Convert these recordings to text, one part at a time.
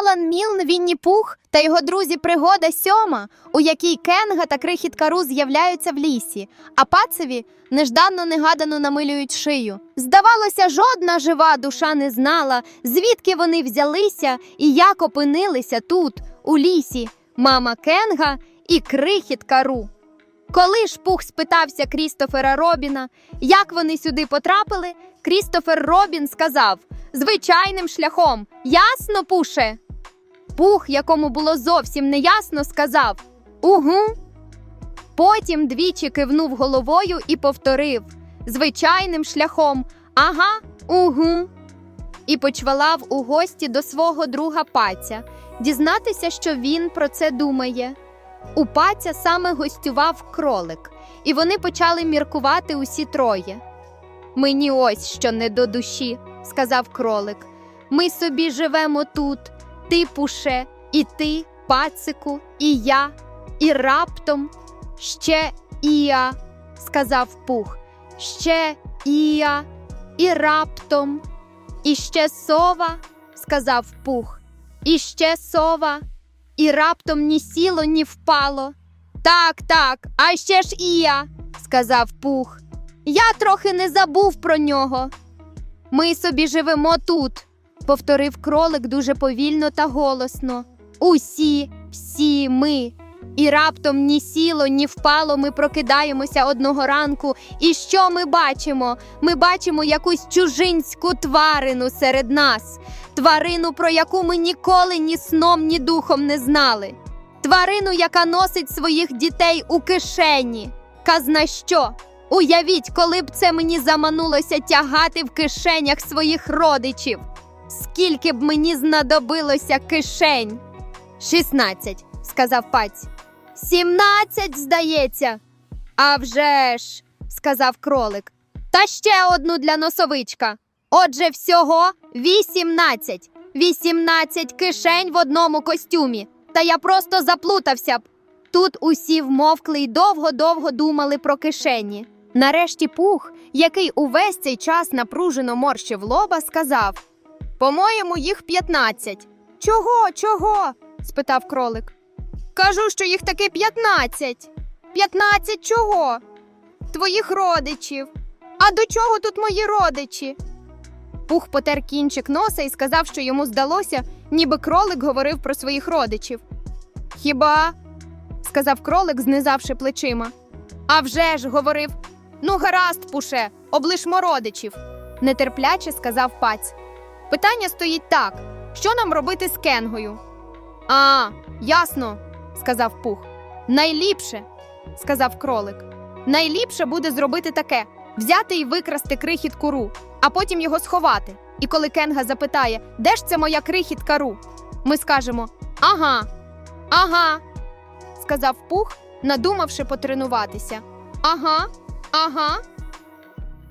Алан Мілн, Вінні Пух та його друзі пригода сьома, у якій Кенга та крихітка Ру з'являються в лісі, а пацеві нежданно негадано намилюють шию. Здавалося, жодна жива душа не знала, звідки вони взялися і як опинилися тут, у лісі, мама Кенга і крихітка Ру. Коли ж Пух спитався Крістофера Робіна, як вони сюди потрапили, Крістофер Робін сказав звичайним шляхом. Ясно, Пуше? Пух, якому було зовсім неясно, сказав Угу. Потім двічі кивнув головою і повторив звичайним шляхом. Ага, угу. І почвалав у гості до свого друга паця, дізнатися, що він про це думає. У паця саме гостював кролик, і вони почали міркувати усі троє. Мені ось що не до душі, сказав кролик. Ми собі живемо тут, ти пуше, і ти, пацику, і я, і раптом ще Ія, сказав пух, ще Ія, і раптом, і ще сова, сказав пух, і ще сова, і раптом ні сіло, ні впало. Так, так, а ще ж Ія, сказав пух. Я трохи не забув про нього. Ми собі живемо тут, повторив кролик дуже повільно та голосно. Усі, всі ми. І раптом ні сіло, ні впало, ми прокидаємося одного ранку. І що ми бачимо? Ми бачимо якусь чужинську тварину серед нас, тварину, про яку ми ніколи ні сном, ні духом не знали. Тварину, яка носить своїх дітей у кишені. Казна що? Уявіть, коли б це мені заманулося тягати в кишенях своїх родичів. Скільки б мені знадобилося кишень? Шістнадцять, сказав паць. Сімнадцять, здається. «А вже ж», – сказав кролик. Та ще одну для носовичка. Отже, всього вісімнадцять. Вісімнадцять кишень в одному костюмі. Та я просто заплутався б. Тут усі вмовкли й довго-довго думали про кишені. Нарешті пух, який увесь цей час напружено морщив лоба, сказав: По-моєму, їх п'ятнадцять. Чого, чого? спитав кролик. Кажу, що їх таки п'ятнадцять. П'ятнадцять чого? Твоїх родичів. А до чого тут мої родичі? Пух потер кінчик носа і сказав, що йому здалося, ніби кролик говорив про своїх родичів. Хіба? сказав кролик, знизавши плечима. А вже ж, говорив. Ну, гаразд, пуше, облишмо родичів, нетерпляче сказав паць. Питання стоїть так: що нам робити з кенгою? А, ясно, сказав пух. Найліпше, сказав кролик. Найліпше буде зробити таке: взяти і викрасти крихітку ру, а потім його сховати. І коли Кенга запитає, де ж це моя крихітка ру, ми скажемо Ага, ага, сказав пух, надумавши потренуватися. Ага, ага.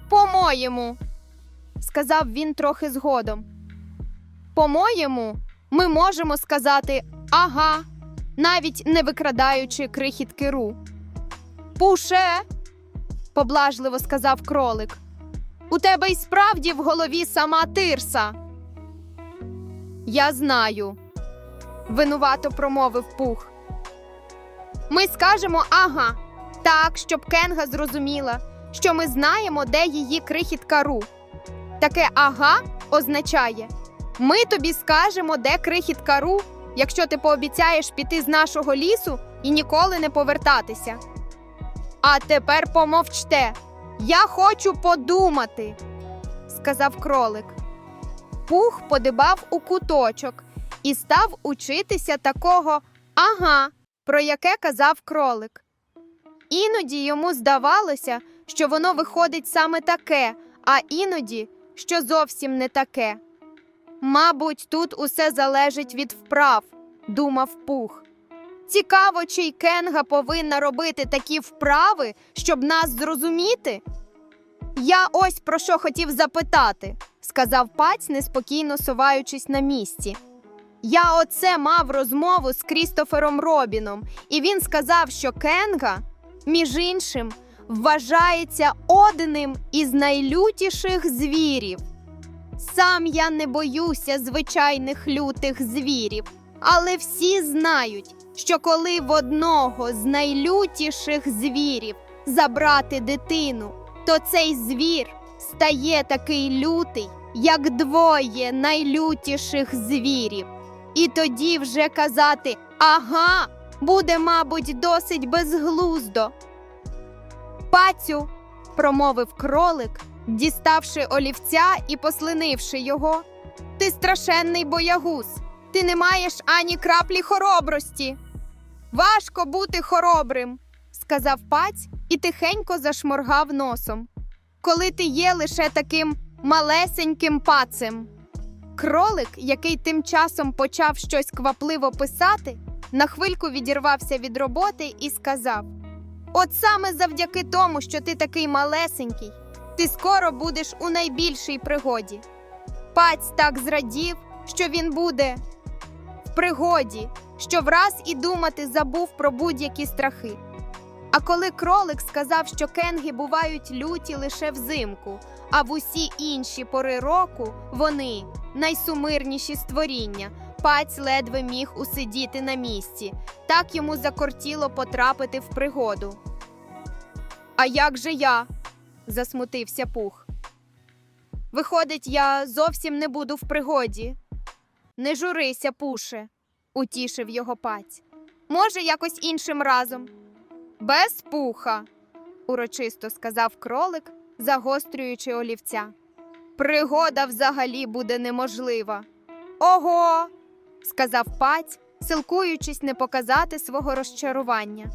По-моєму, сказав він трохи згодом. По-моєму, ми можемо сказати ага, навіть не викрадаючи крихітки ру. Пуше, поблажливо сказав кролик. У тебе й справді в голові сама тирса. Я знаю, винувато промовив пух. Ми скажемо ага, так, щоб Кенга зрозуміла, що ми знаємо, де її крихітка ру. Таке ага означає: ми тобі скажемо, де крихітка ру, якщо ти пообіцяєш піти з нашого лісу і ніколи не повертатися. А тепер помовчте. Я хочу подумати, сказав кролик. Пух подибав у куточок і став учитися такого ага, про яке казав кролик. Іноді йому здавалося, що воно виходить саме таке, а іноді, що зовсім не таке. Мабуть, тут усе залежить від вправ, думав пух. Цікаво, чи й Кенга повинна робити такі вправи, щоб нас зрозуміти. Я ось про що хотів запитати, сказав паць, неспокійно соваючись на місці. Я оце мав розмову з Крістофером Робіном, і він сказав, що Кенга, між іншим, вважається одним із найлютіших звірів. Сам я не боюся звичайних лютих звірів, але всі знають, що коли в одного з найлютіших звірів забрати дитину, то цей звір стає такий лютий, як двоє найлютіших звірів. І тоді вже казати ага, буде, мабуть, досить безглуздо. Пацю, промовив кролик, діставши олівця і послинивши його. Ти страшенний боягуз. Ти не маєш ані краплі хоробрості. Важко бути хоробрим, сказав паць і тихенько зашморгав носом. Коли ти є лише таким малесеньким пацем. Кролик, який тим часом почав щось квапливо писати, на хвильку відірвався від роботи і сказав: От саме завдяки тому, що ти такий малесенький, ти скоро будеш у найбільшій пригоді. Паць так зрадів, що він буде в пригоді, що враз і думати забув про будь-які страхи. А коли кролик сказав, що кенги бувають люті лише взимку, а в усі інші пори року вони найсумирніші створіння, паць ледве міг усидіти на місці, так йому закортіло потрапити в пригоду. А як же я? засмутився пух. Виходить, я зовсім не буду в пригоді. Не журися, пуше, утішив його паць. Може, якось іншим разом. Без пуха, урочисто сказав кролик, загострюючи олівця. Пригода взагалі буде неможлива. Ого, сказав паць, силкуючись не показати свого розчарування.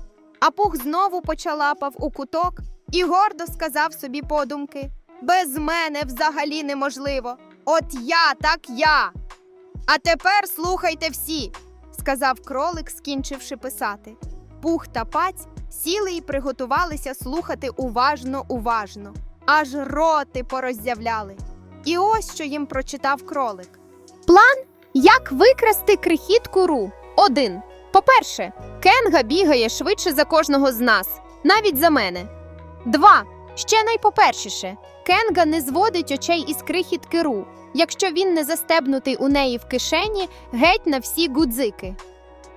А пух знову почалапав у куток і гордо сказав собі подумки: Без мене взагалі неможливо. От я, так я. А тепер слухайте всі, сказав кролик, скінчивши писати. Пух та паць сіли і приготувалися слухати уважно, уважно, аж роти пороззявляли. І ось що їм прочитав кролик. План, як викрасти крихітку ру. Один. По-перше, Кенга бігає швидше за кожного з нас, навіть за мене. Два. Ще найпопершіше, Кенга не зводить очей із крихітки ру, якщо він не застебнутий у неї в кишені геть на всі гудзики.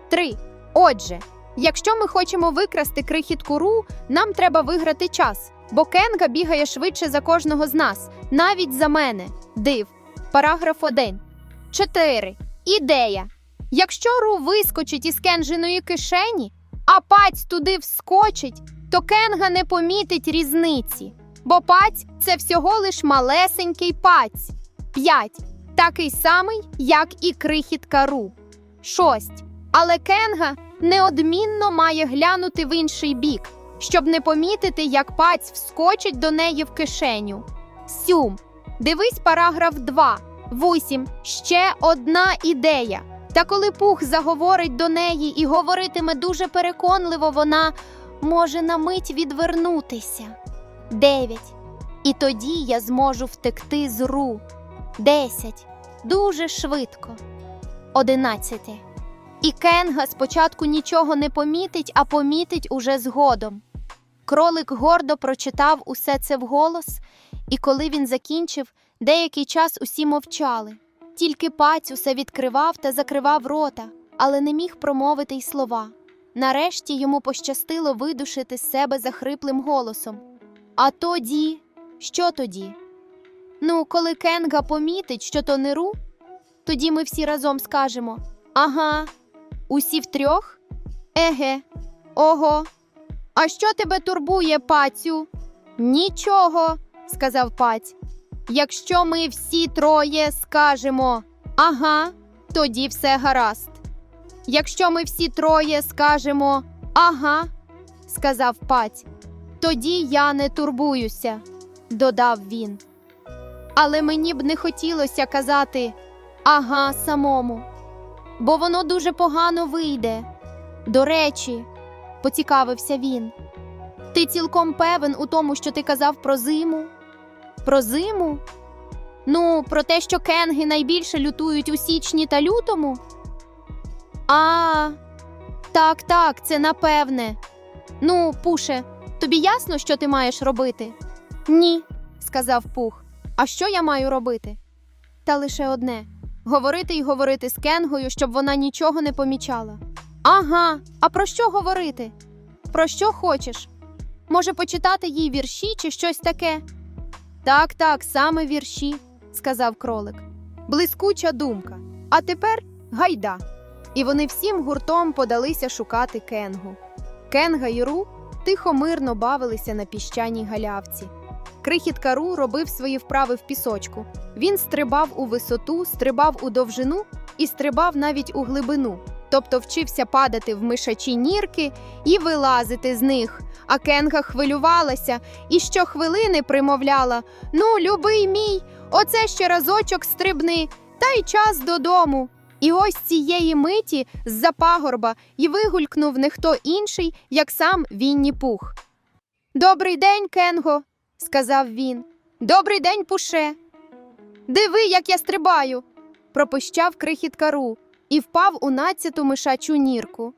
Три. Отже, якщо ми хочемо викрасти крихітку ру, нам треба виграти час, бо Кенга бігає швидше за кожного з нас, навіть за мене. Див. Параграф 1. 4. Ідея. Якщо Ру вискочить із кенжиної кишені, а паць туди вскочить, то Кенга не помітить різниці, бо паць це всього лиш малесенький паць. 5. Такий самий, як і крихітка Ру. 6. Але Кенга неодмінно має глянути в інший бік, щоб не помітити, як паць вскочить до неї в кишеню. 7. Дивись параграф 2. 8. Ще одна ідея. Та коли пух заговорить до неї і говоритиме дуже переконливо, вона може на мить відвернутися. 9. І тоді я зможу втекти з ру. 10. Дуже швидко. 11. І Кенга спочатку нічого не помітить, а помітить уже згодом. Кролик гордо прочитав усе це вголос, і коли він закінчив, деякий час усі мовчали. Тільки паць усе відкривав та закривав рота, але не міг промовити й слова. Нарешті йому пощастило видушити з себе захриплим голосом. А тоді, що тоді? Ну, коли Кенга помітить, що то не ру, тоді ми всі разом скажемо Ага, усі втрьох? Еге, ого. А що тебе турбує, пацю? Нічого, сказав паць. Якщо ми всі троє скажемо ага, тоді все гаразд. Якщо ми всі троє скажемо ага, сказав паць, тоді я не турбуюся, додав він. Але мені б не хотілося казати ага самому, бо воно дуже погано вийде. До речі, поцікавився він. Ти цілком певен у тому, що ти казав про зиму? Про зиму? Ну, про те, що кенги найбільше лютують у січні та лютому? А, так, так, це напевне. Ну, пуше, тобі ясно, що ти маєш робити? Ні, сказав Пух. А що я маю робити? та лише одне говорити й говорити з Кенгою, щоб вона нічого не помічала. Ага, а про що говорити? Про що хочеш? Може, почитати їй вірші чи щось таке? Так, так, саме вірші, сказав кролик. Блискуча думка. А тепер гайда. І вони всім гуртом подалися шукати Кенгу. Кенга і Ру тихо мирно бавилися на піщаній галявці. Крихітка Ру робив свої вправи в пісочку. Він стрибав у висоту, стрибав у довжину і стрибав навіть у глибину, тобто вчився падати в мишачі нірки і вилазити з них. А Кенга хвилювалася і щохвилини примовляла: Ну, любий мій, оце ще разочок стрибни, та й час додому. І ось цієї миті з-за пагорба й вигулькнув не хто інший, як сам Вінні Пух. Добрий день, Кенго, сказав він. Добрий день, Пуше. Диви, як я стрибаю. пропищав крихітка Ру і впав у надцяту мишачу нірку.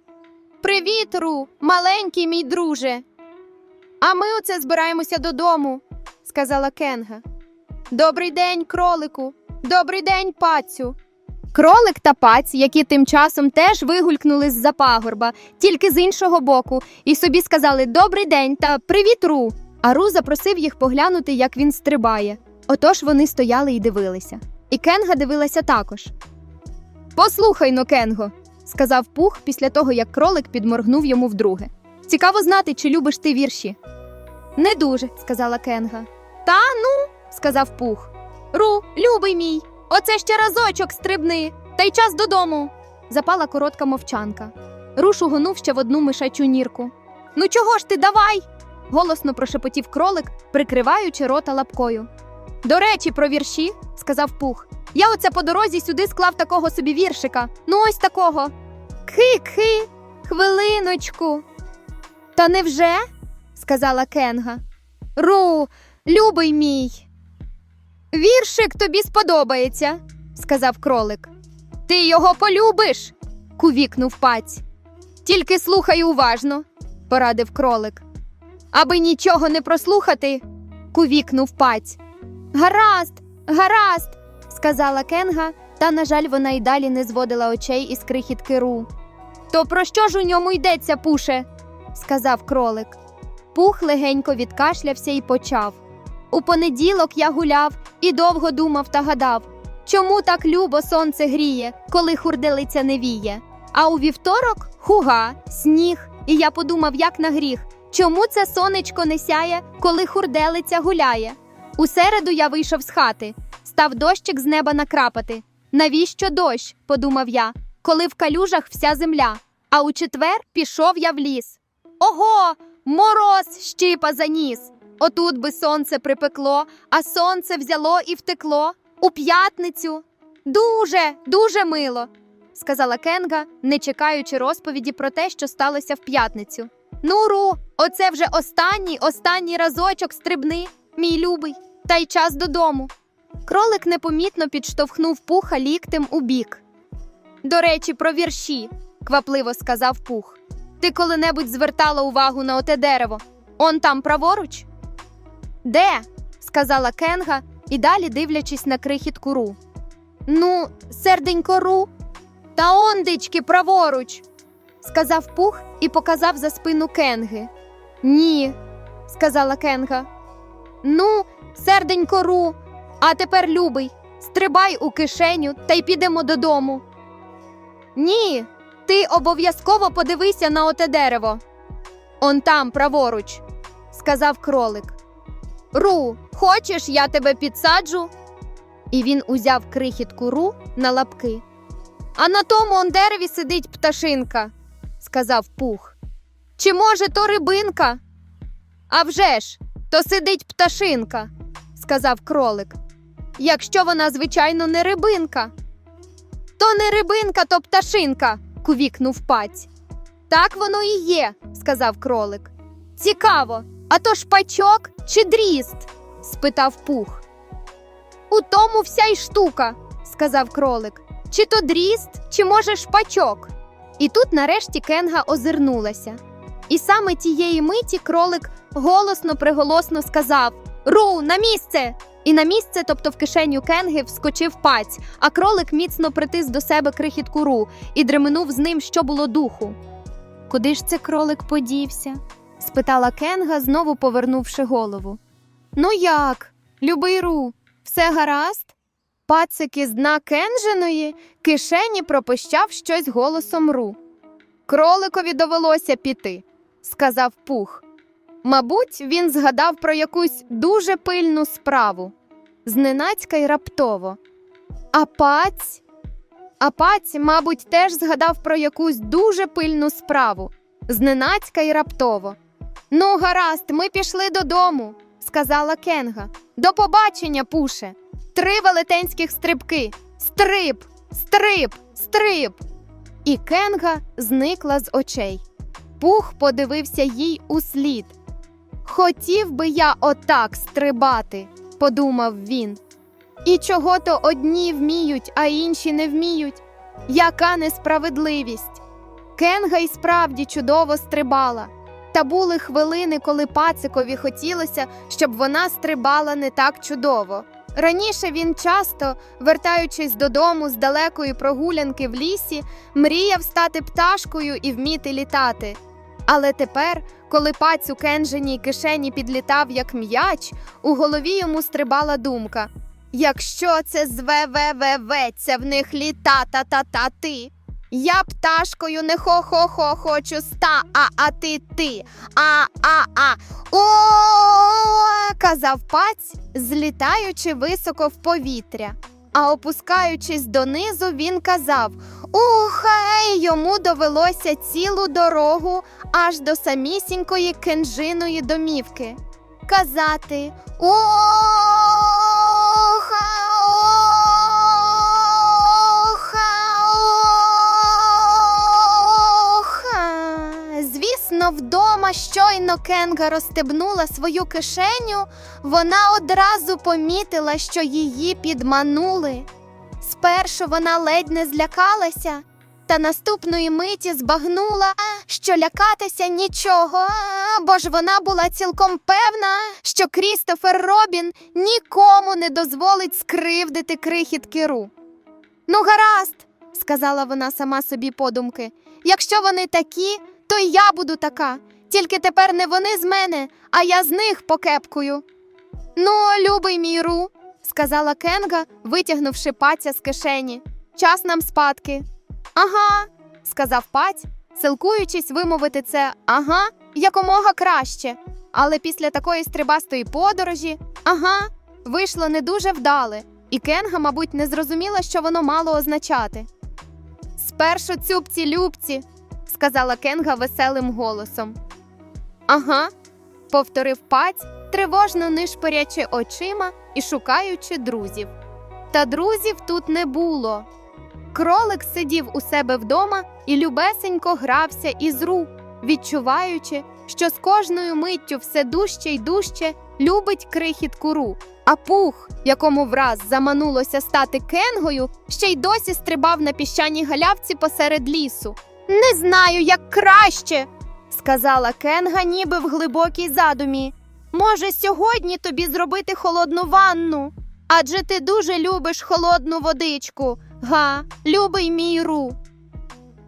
Привіт, Ру, маленький мій друже. А ми оце збираємося додому, сказала Кенга. Добрий день, кролику. Добрий день, пацю. Кролик та паць, які тим часом теж вигулькнули з-за пагорба, тільки з іншого боку, і собі сказали Добрий день та привіт, Ру. А Ру запросив їх поглянути, як він стрибає. Отож вони стояли і дивилися. І Кенга дивилася також. Послухай но, Кенго, сказав Пух після того, як кролик підморгнув йому вдруге. Цікаво знати, чи любиш ти вірші. Не дуже, сказала Кенга. Та ну, сказав Пух. Ру, любий мій, оце ще разочок стрибни, та й час додому. Запала коротка мовчанка. Ру шугонув ще в одну мишачу нірку. Ну чого ж ти давай? голосно прошепотів кролик, прикриваючи рота лапкою. До речі, про вірші, сказав Пух. Я оце по дорозі сюди склав такого собі віршика. Ну ось такого. Кхи-кхи, хвилиночку. Та невже? сказала Кенга. Ру, любий мій. Віршик тобі сподобається, сказав кролик. Ти його полюбиш, кувікнув паць. Тільки слухай уважно, порадив кролик. Аби нічого не прослухати, кувікнув паць. Гаразд, гаразд, сказала Кенга, та, на жаль, вона й далі не зводила очей із крихітки Ру. То про що ж у ньому йдеться, пуше? сказав кролик. Пух легенько відкашлявся і почав. У понеділок я гуляв і довго думав та гадав, чому так любо сонце гріє, коли хурделиця не віє. А у вівторок хуга, сніг, і я подумав, як на гріх, чому це сонечко не сяє, коли хурделиця гуляє. У середу я вийшов з хати, став дощик з неба накрапати. Навіщо дощ? подумав я, коли в калюжах вся земля. А у четвер пішов я в ліс. Ого, мороз щипа заніс. Отут би сонце припекло, а сонце взяло і втекло у п'ятницю. Дуже, дуже мило, сказала Кенга, не чекаючи розповіді про те, що сталося в п'ятницю. Ну, Ру, оце вже останній, останній разочок стрибни, мій любий, та й час додому. Кролик непомітно підштовхнув пуха ліктем у бік. До речі, про вірші, квапливо сказав пух. Ти коли-небудь звертала увагу на оте дерево? Он там праворуч? Де? сказала Кенга і далі дивлячись на крихітку Ру. Ну, серденько Ру. Та он, дички, праворуч, сказав пух і показав за спину Кенги. Ні, сказала Кенга. Ну, серденько Ру, а тепер любий, стрибай у кишеню та й підемо додому. Ні, ти обов'язково подивися на оте дерево. Он там, праворуч, сказав кролик. Ру, хочеш, я тебе підсаджу? І він узяв крихітку Ру на лапки. А на тому он дереві сидить пташинка, сказав пух. Чи може то рибинка? «А вже ж, то сидить пташинка, сказав кролик. Якщо вона, звичайно, не рибинка. То не рибинка, то пташинка, кувікнув паць. Так воно і є, сказав кролик. Цікаво, а то шпачок чи дріст? спитав пух. У тому вся й штука, сказав кролик. Чи то дріст, чи може шпачок? І тут нарешті Кенга озирнулася. І саме тієї миті кролик голосно приголосно сказав Ру, на місце! І на місце, тобто в кишеню Кенги, вскочив паць, а кролик міцно притис до себе крихітку ру і дременув з ним, що було духу. Куди ж це кролик подівся? спитала Кенга, знову повернувши голову. Ну як, любий ру, все гаразд? Пацик із дна Кенжиної кишені пропищав щось голосом ру. Кроликові довелося піти, сказав пух. Мабуть, він згадав про якусь дуже пильну справу, зненацька й раптово. А паць? А паць, мабуть, теж згадав про якусь дуже пильну справу, зненацька й раптово. Ну, гаразд, ми пішли додому, сказала Кенга. До побачення, пуше. Три велетенських стрибки. Стриб, стриб, стриб. І Кенга зникла з очей. Пух подивився їй у слід. Хотів би я отак стрибати, подумав він. І чого то одні вміють, а інші не вміють. Яка несправедливість. Кенга й справді чудово стрибала. Та були хвилини, коли пацикові хотілося, щоб вона стрибала не так чудово. Раніше він часто, вертаючись додому з далекої прогулянки в лісі, мріяв стати пташкою і вміти літати. Але тепер, коли паць у кенженій кишені підлітав як м'яч, у голові йому стрибала думка: якщо це звевевеветься в них літа та та та ти. Я пташкою не хо-хо-хо хочу ста, а а ти ти. А а а. О, казав паць, злітаючи високо в повітря. А опускаючись донизу, він казав: Ухай! Йому довелося цілу дорогу аж до самісінької кенжиної домівки. Казати Оха! Оха! Оха! Звісно, вдома щойно Кенга розстебнула свою кишеню, вона одразу помітила, що її підманули. Спершу вона ледь не злякалася, та наступної миті збагнула, що лякатися нічого, бо ж вона була цілком певна, що Крістофер Робін нікому не дозволить скривдити крихітки Ру. Ну, гаразд, сказала вона сама собі подумки. Якщо вони такі, то й я буду така. Тільки тепер не вони з мене, а я з них покепкую. Ну, любий мій Ру, сказала Кенга, витягнувши паця з кишені. Час нам спадки. Ага, сказав паць, силкуючись вимовити це ага якомога краще. Але після такої стрибастої подорожі, ага, вийшло не дуже вдале, і Кенга, мабуть, не зрозуміла, що воно мало означати. Спершу цюбці любці, сказала Кенга веселим голосом. Ага, повторив паць, тривожно нишпорячи очима і шукаючи друзів. Та друзів тут не було. Кролик сидів у себе вдома і любесенько грався із ру, відчуваючи, що з кожною миттю все дужче й дужче любить крихітку ру. А пух, якому враз заманулося стати кенгою, ще й досі стрибав на піщаній галявці посеред лісу. Не знаю, як краще, сказала Кенга, ніби в глибокій задумі. Може, сьогодні тобі зробити холодну ванну? Адже ти дуже любиш холодну водичку. Га, любий мій ру.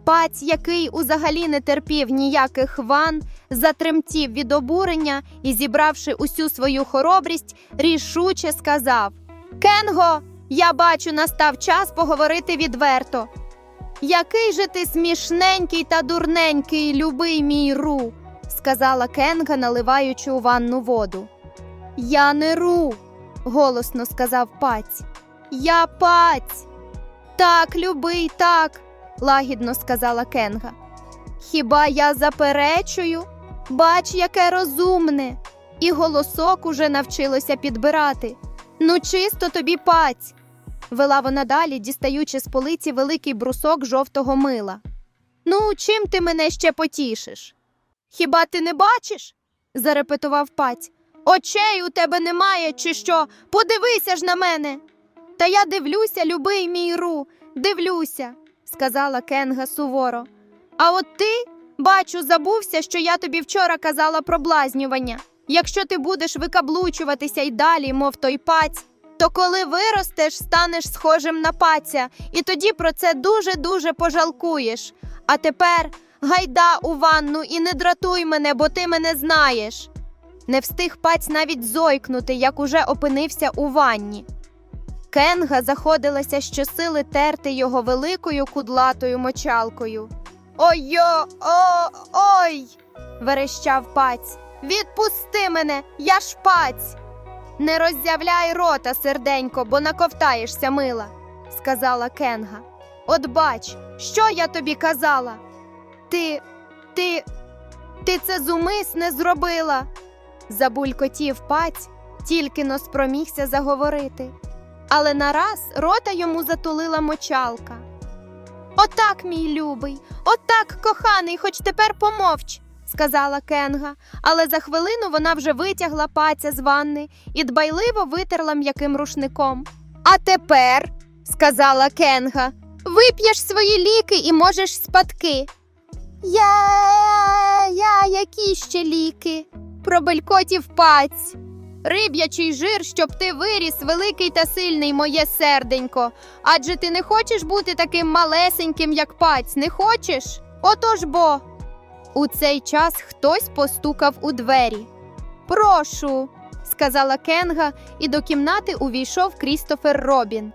Паць, який узагалі не терпів ніяких ван, затремтів від обурення і, зібравши усю свою хоробрість, рішуче сказав: Кенго, я бачу, настав час поговорити відверто. Який же ти смішненький та дурненький, любий мій ру, сказала Кенга, наливаючи у ванну воду. Я не ру, голосно сказав паць. Я паць. Так, любий, так, лагідно сказала Кенга. Хіба я заперечую? Бач, яке розумне. І голосок уже навчилося підбирати. Ну, чисто тобі паць. Вела вона далі, дістаючи з полиці великий брусок жовтого мила. Ну, чим ти мене ще потішиш? Хіба ти не бачиш? зарепетував паць. Очей у тебе немає, чи що? Подивися ж на мене. Та я дивлюся, любий мій ру, дивлюся, сказала Кенга суворо. А от ти, бачу, забувся, що я тобі вчора казала про блазнювання. Якщо ти будеш викаблучуватися й далі, мов той паць, то коли виростеш, станеш схожим на паця, і тоді про це дуже-дуже пожалкуєш. А тепер гайда у ванну і не дратуй мене, бо ти мене знаєш. Не встиг паць навіть зойкнути, як уже опинився у ванні. Кенга заходилася щосили терти його великою кудлатою мочалкою. Ой-йо, о, ой. верещав паць. Відпусти мене, я ж паць. Не роззявляй рота, серденько, бо наковтаєшся мила, сказала Кенга. От бач, що я тобі казала? Ти, ти, ти це зумисне зробила. Забулькотів паць, тільки но спромігся заговорити. Але нараз рота йому затулила мочалка. Отак, мій любий, отак, коханий, хоч тепер помовч, сказала Кенга, але за хвилину вона вже витягла паця з ванни і дбайливо витерла м'яким рушником. А тепер, сказала Кенга, вип'єш свої ліки і можеш спадки. Я, я, які ще ліки? пробелькотів паць. Риб'ячий жир, щоб ти виріс, великий та сильний, моє серденько. Адже ти не хочеш бути таким малесеньким, як паць, не хочеш? Отож бо. У цей час хтось постукав у двері. Прошу, сказала Кенга, і до кімнати увійшов Крістофер Робін.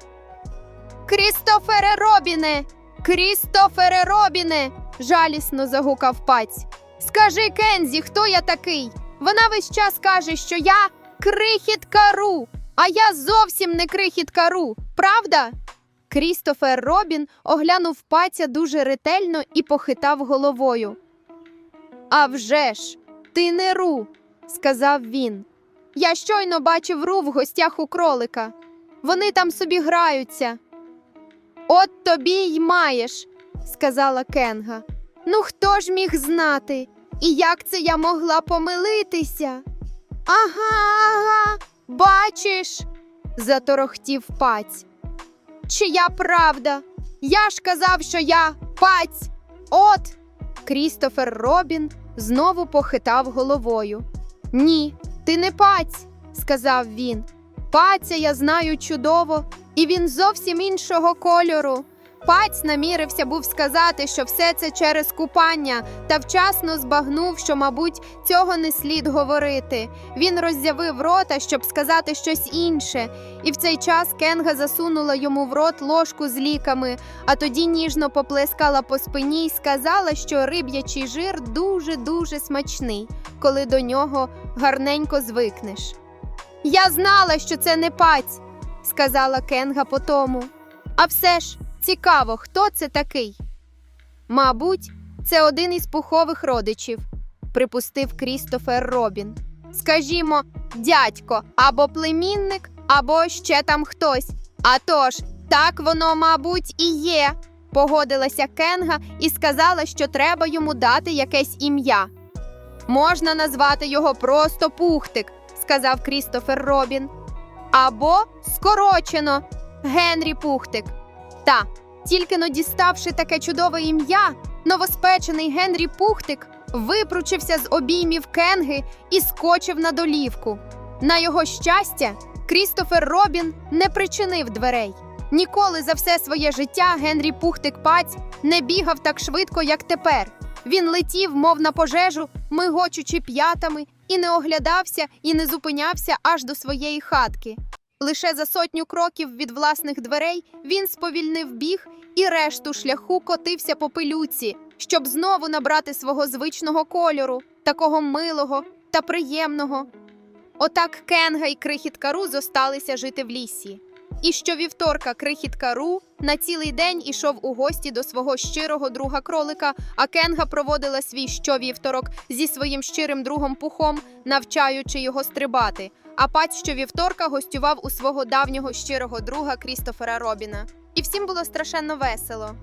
Крістофере Робіне! Крістофере Робіне! жалісно загукав паць. Скажи Кензі, хто я такий? Вона весь час каже, що я крихітка Ру, а я зовсім не крихітка Ру, правда? Крістофер Робін оглянув паця дуже ретельно і похитав головою. «А вже ж, ти не Ру, сказав він. Я щойно бачив Ру в гостях у кролика. Вони там собі граються. От тобі й маєш, сказала Кенга. Ну хто ж міг знати? І як це я могла помилитися? Ага, ага, бачиш, заторохтів паць. Чия правда? Я ж казав, що я паць. От. Крістофер Робін знову похитав головою. Ні, ти не паць, сказав він. Паця я знаю чудово, і він зовсім іншого кольору. Паць намірився був сказати, що все це через купання, та вчасно збагнув, що, мабуть, цього не слід говорити. Він роззявив рота, щоб сказати щось інше, і в цей час Кенга засунула йому в рот ложку з ліками, а тоді ніжно поплескала по спині і сказала, що риб'ячий жир дуже-дуже смачний, коли до нього гарненько звикнеш. Я знала, що це не паць, сказала Кенга по тому. А все ж. Цікаво, хто це такий? Мабуть, це один із пухових родичів, припустив Крістофер Робін. Скажімо, дядько або племінник, або ще там хтось. А тож, так воно, мабуть, і є, погодилася Кенга і сказала, що треба йому дати якесь ім'я. Можна назвати його просто Пухтик, сказав Крістофер Робін. Або скорочено Генрі Пухтик. Та, тільки но діставши таке чудове ім'я, новоспечений Генрі Пухтик випручився з обіймів Кенги і скочив на долівку. На його щастя, Крістофер Робін не причинив дверей. Ніколи за все своє життя Генрі Пухтик Паць не бігав так швидко, як тепер. Він летів, мов на пожежу, мигочучи п'ятами, і не оглядався і не зупинявся аж до своєї хатки. Лише за сотню кроків від власних дверей він сповільнив біг і решту шляху котився по пилюці, щоб знову набрати свого звичного кольору, такого милого та приємного. Отак Кенга і крихітка Ру зосталися жити в лісі. І щовівторка крихітка Ру на цілий день ішов у гості до свого щирого друга кролика, а Кенга проводила свій щовівторок зі своїм щирим другом пухом, навчаючи його стрибати. А паць щовівторка гостював у свого давнього щирого друга Крістофера Робіна. І всім було страшенно весело.